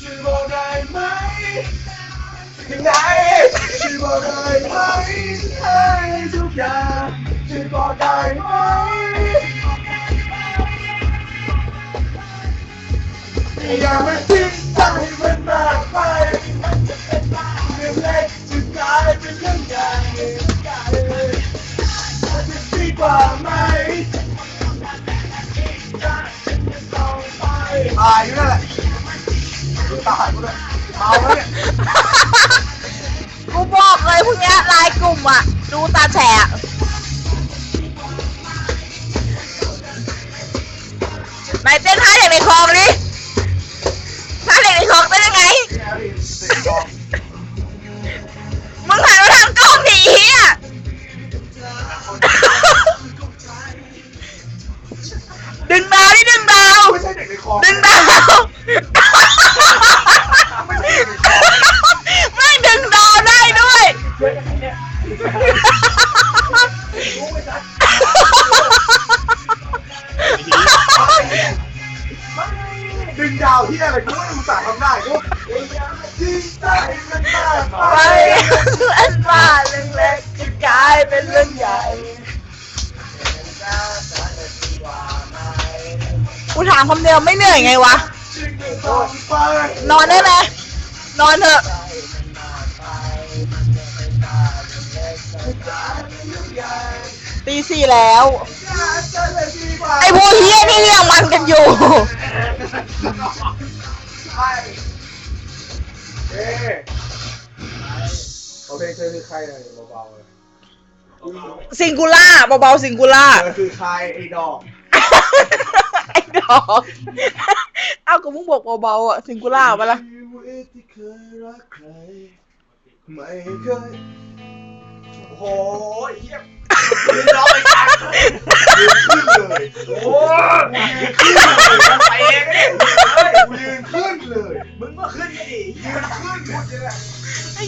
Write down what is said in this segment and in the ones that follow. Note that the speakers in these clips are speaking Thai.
ช่วยบอกได้ไหมยังไงช่วยบอกได้ไหมให้ทุกอย่างช่วยบอกได้ไหมอย่ามาทิ้งายกลุ่มอะ ดูตาแฉะไหนเต้นท่าอย่างในคลองดิท่าอย่างในคลองเต้นยังไง มึงหันมาทางกล้องดิเฮียดึงดาวดิดึงดาวไม่ใช่เด็กในคลองดึงดาว ที่อะไรกูไม่รู้จักทำได้กูที่ใจมันมากไปไปอันว่าเรื่องเล็กจะกลายเป็นเรื่องใหญ่กูถามคำเดียวไม่เหนื่อยไงวะ นอนได้ไหมนอนเถอะตีสี่แล้ว ไอ้พวกเฮียนี่เรียงมันกันอยู่ ใช่เอ๊ะโอเคเธอคือใครเนี่ยเบาๆเลยซิงคูล่าเบาๆซิงคูล่า เธอคือใครไอ้ดอกไอ้ดอก เอ้าก็มึงบอกเบาๆอะซิงคูล่าไปะละชีวิตที่เคยรักใครไม่เคยโอ้โหเยี่ยมยืนร้องไปกลางยืนขึ้นเลยโอ้ยืนขึ้นเลย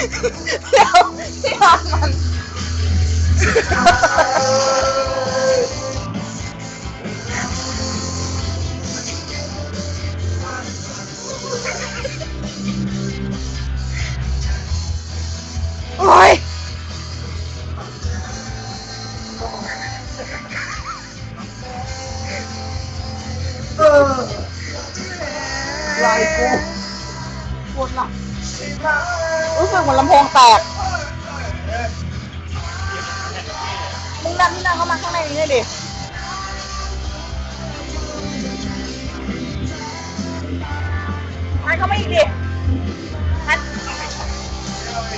เดี๋ยวที่นอนมัน โอ้ยเออลายกูปวดหลัง รู้สึกเหมือนลำโพงแตก มึงดันที่นั่งเข้ามาข้างในนี้เลยดิดันเข้ามาอีกดิ